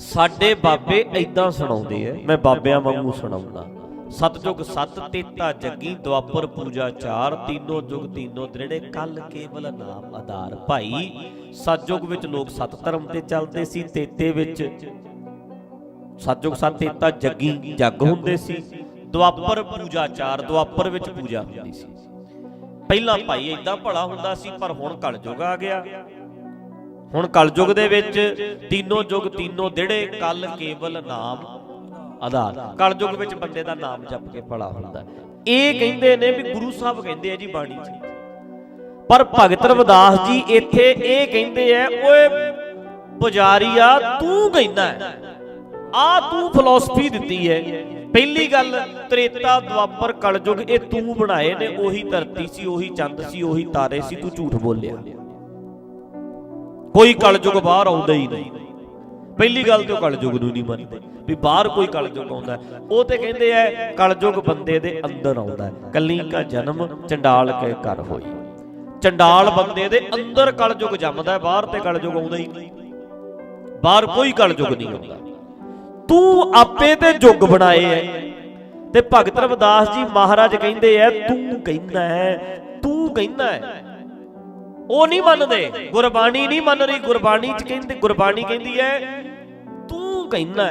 ਸਾਡੇ ਬਾਬੇ ਐਦਾਂ ਸੁਣਾਉਂਦੇ ਐ ਮੈਂ ਬਾਬਿਆਂ ਵਾਂਗੂ ਸੁਣਾਉਂਦਾ। ਸਤਜੁਗ ਸਤ, ਤੇਤਾ ਜੱਗੀ, ਦੁਆਪਰ ਪੂਜਾ ਚਾਰ, ਤੀਨੋ ਜੁਗ, ਤੀਨੋ ਦ੍ਰਿੜੇ, ਕੱਲ ਕੇਵਲ ਨਾਮ ਆਧਾਰ। ਭਾਈ, ਸਤਜੁਗ ਵਿੱਚ ਲੋਕ ਸਤ ਧਰਮ ਤੇ ਚੱਲਦੇ ਸੀ, ਤੇਤੇ ਵਿੱਚ ਸਤਜੁਗ ਸਤ, ਤੇਤਾ ਜੱਗੀ ਜੱਗ ਹੁੰਦੇ ਸੀ। ਦੁਆਪਰ ਪੂਜਾ ਚਾਰ, ਦੁਆਪਰ ਵਿੱਚ ਪੂਜਾ ਹੁੰਦੀ ਸੀ। ਪਹਿਲਾਂ ਭਾਈ ਇਦਾਂ ਭਲਾ ਹੁੰਦਾ ਸੀ, ਪਰ ਹੁਣ ਕਲਯੁਗ ਆ ਗਿਆ। ਹੁਣ ਕਲਯੁਗ ਦੇ ਵਿੱਚ ਤੀਨੋਂ ਯੁਗ ਤੀਨੋਂ ਦਿੜੇ, ਕਲ ਕੇਵਲ ਨਾਮ ਆਧਾਰ। ਕਲਯੁਗ ਵਿੱਚ ਬੰਦੇ ਦਾ ਨਾਮ ਜਪ ਕੇ ਭਲਾ ਹੁੰਦਾ। ਇਹ ਕਹਿੰਦੇ ਨੇ ਵੀ ਗੁਰੂ ਸਾਹਿਬ ਕਹਿੰਦੇ ਆ ਜੀ ਬਾਣੀ 'ਚ। ਪਰ ਭਗਤ ਰਵਿਦਾਸ ਜੀ ਇੱਥੇ ਇਹ ਕਹਿੰਦੇ ਐ ਓਏ ਪੁਜਾਰੀਆ, ਤੂੰ ਕਹਿੰਦਾ ਹੈ। ਆ ਤੂੰ ਫਿਲਾਸਫੀ ਦਿੱਤੀ ਹੈ। ਪਹਿਲੀ ਗੱਲ, ਤ੍ਰੇਤਾ, ਦੁਆਪਰ, ਕਲਯੁਗ, ਇਹ ਤੂੰ ਬਣਾਏ ਨੇ। ਉਹੀ ਧਰਤੀ ਸੀ, ਉਹੀ ਚੰਦ ਸੀ, ਉਹੀ ਤਾਰੇ ਸੀ, ਤੂੰ ਝੂਠ ਬੋਲਿਆ। ਕੋਈ ਕਲਯੁਗ ਬਾਹਰ ਆਉਂਦਾ ਹੀ ਨਹੀਂ। ਪਹਿਲੀ ਗੱਲ ਤੇ ਉਹ ਕਲਯੁਗ ਨੂੰ ਨਹੀਂ ਮੰਨਦੇ। ਵੀ ਬਾਹਰ ਕੋਈ ਕਲਯੁਗ ਆਉਂਦਾ ਉਹ ਤੇ ਕਹਿੰਦੇ ਐ ਕਲਯੁਗ ਬੰਦੇ ਦੇ ਅੰਦਰ ਆਉਂਦਾ ਕੱਲੀ ਕਾ ਜਨਮ ਚੰਡਾਲ ਕੇ ਘਰ ਹੋਈ। ਚੰਡਾਲ ਬੰਦੇ ਦੇ ਅੰਦਰ ਕਲਯੁਗ ਜੰਮਦਾ ਬਾਹਰ ਤੇ ਕਲਯੁਗ ਆਉਂਦਾ ਹੀ ਨਹੀਂ। ਬਾਹਰ ਕੋਈ ਕਲਯੁਗ ਨਹੀਂ ਆਉਂਦਾ। ਤੂੰ ਆਪੇ ਤੇ ਜੁਗ ਬਣਾਏ ਐ। ਤੇ ਭਗਤ ਰਵਿਦਾਸ ਜੀ ਮਹਾਰਾਜ ਕਹਿੰਦੇ ਐ, ਤੂੰ ਕਹਿੰਦਾ ਹੈ, ਤੂੰ ਕਹਿੰਦਾ ਹੈ। ਉਹ ਨਹੀਂ ਮੰਨਦੇ। ਗੁਰਬਾਣੀ ਨਹੀਂ ਮੰਨ ਰਹੀ। ਗੁਰਬਾਣੀ ਚ ਕਹਿੰਦੇ ਗੁਰਬਾਣੀ ਕਹਿੰਦੀ ਹੈ, ਤੂੰ ਕਹਿੰਦਾ